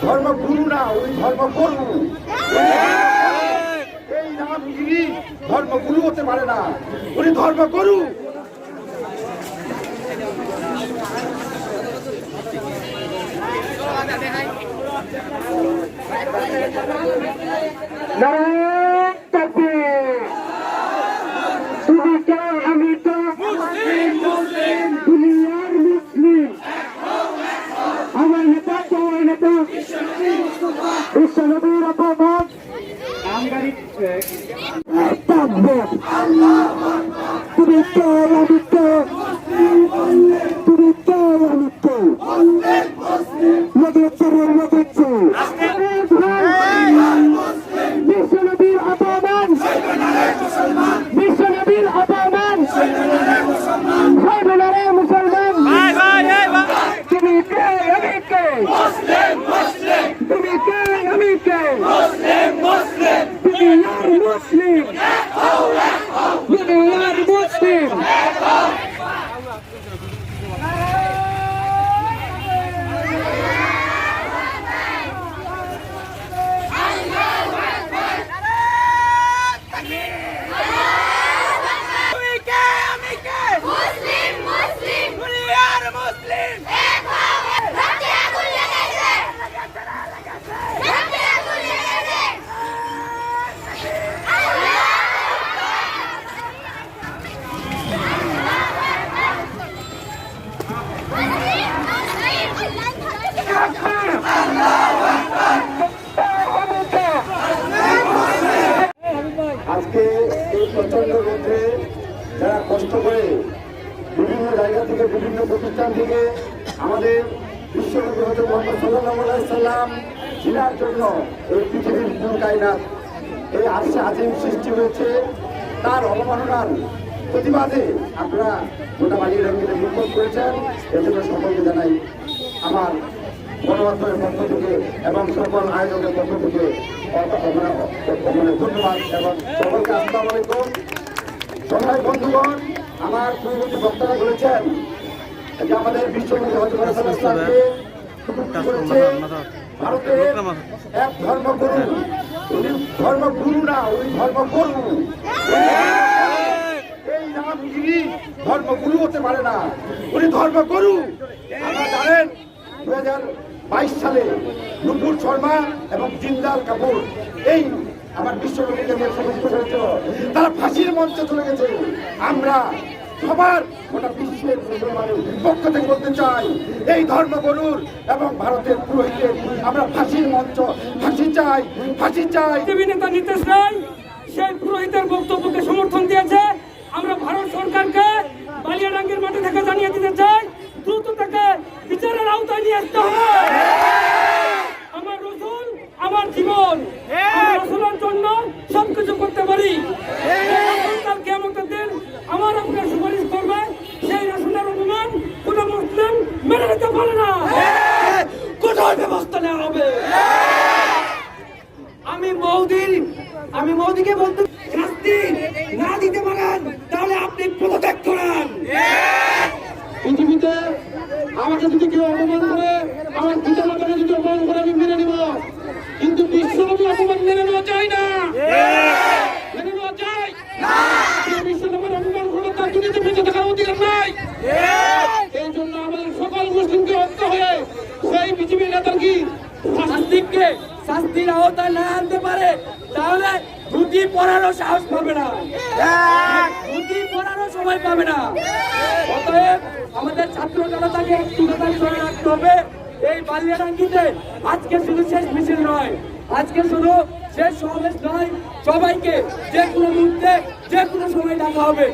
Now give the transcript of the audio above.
ধর্ম গুরু না ওই ধর্ম করু এই রামগিরি ধর্ম গুরু হতে পারে না, উনি ধর্ম করু নারায়ণ তাকবীর তুমি কে আমি তো দুনিয়ার মুসলিম আমার নেতা তোমার নেতা তাকবীর তুমি কে আমি কে তুমি কে আমি কে লেগেছে রে লেগেছে বিশ্বনবীর অপমান বিশ্বনবীর অপমান সর্বনারে মুসলমান তুমি কে আমি কে তুমি কে আমি কে তুমি আর মুসলিম তুমি আর মুসলিম তুমি কে আমি কে মুসলিম মুসলিম দুনিয়ার মুসলিম রক্তে আগুন লেগেছে রক্তে আগুন লেগেছে আজকে এই প্রচণ্ড রোধে যারা কষ্ট করে বিভিন্ন জায়গা থেকে, বিভিন্ন প্রতিষ্ঠান থেকে আমাদের বিশ্বনবী হতে মোহাম্মদ সাল্লাহ সাল্লাম জন্য এই পৃথিবীর মূল কায়নাত, এই আশে আজিম সৃষ্টি হয়েছে। তার অবমাননার প্রতিবাদে আপনারা গোটা বাড়ির রঙিনে বিক্ষোভ করেছেন। এর জন্য সকলকে জানাই আমার গণমাধ্যমের পক্ষ থেকে এবং সকল আয়োজকের পক্ষ থেকে ধন্যবাদ এবং সকলকে আসসালামু আলাইকুম। সবাই বন্ধুগণ আমার পূর্ববর্তী বক্তারা বলেছেন যে আমাদের বিশ্বনবী হজরত রাসূলুল্লাহকে করেছে ভারতের এক ধর্মগুরু। উনি ধর্মগুরু না উনি ধর্মগুরু। এই রামগিরি ধর্মগুরু হতে পারে না উনি ধর্মগুরু। আপনারা জানেন দু হাজার বাইশ সালে নুপুর শর্মা এবং জিন্দাল কাপুর, এই আমার হয়েছিল। তারা ফাঁসির মঞ্চে চলে গেছে। আমরা সবার গোটা বিশ্বের মুসলমানের পক্ষ থেকে বলতে চাই, এই ধর্মগুরুর এবং ভারতের পুরোহিতের, আমরা ফাঁসির মঞ্চ, ফাঁসি চাই ফাঁসি চাই। নেতা নীতিশ রায়, সেই পুরোহিতের বক্তব্যকে সমর্থন দিয়েছে। আমরা ভারত সরকারকে বালিয়াডাঙ্গের মাটি থেকে জানিয়ে দিতে চাই, দ্রুত তাকে বিচারের আওতায় নিয়ে আসতে হবে আমার রসুল জীবন আমি রসুলের জন্য সবকিছু করতে পারি। কাল কেমতের দিন আমার আপনার সুপারিশ করবে সেই রসুলের অপমান কোন মুসলিম মেনে নিতে পারে না। কোথায় ব্যবস্থা নেওয়া হবে। আমি মৌদির আমি মৌদিকে বলতে শাস্তি না দিতে পারেন তাহলে আপনি পদত্যাগ করেন। পৃথিবীতে আমাকে যদি কেউ অপমান করে আমার পিতা মাতাকে যদি অপমান করে আমি মেনে নিব কিন্তু বিশ্বনবী অপমান মেনে নেওয়া যায় না মেনে নেওয়া যায় কেউ বিশ্বনবীর অপমান করলে তার দুনিয়াতে বেঁচে থাকার অধিকার নাই এই জন্য আমাদের সকল মুসলিমকে ঐক্য হয়ে সেই পৃথিবীর নেতার কি? শাস্তিকে শাস্তির আওতায় না আনতে পারে তাহলে ধুতি পরারও সাহস পাবে না। ধুতি পরারও সময় পাবে না। অতএব আমাদের ছাত্র জনতাকে একটু ধরে রাখতে হবে। এই বালিয়াডাঙ্গিতে আজকে শুধু শেষ মিছিল নয় আজকে শুধু শেষ সমাবেশ নয় সবাইকে যে কোনো মুহূর্তে যে কোনো সময় ডাকা হবে।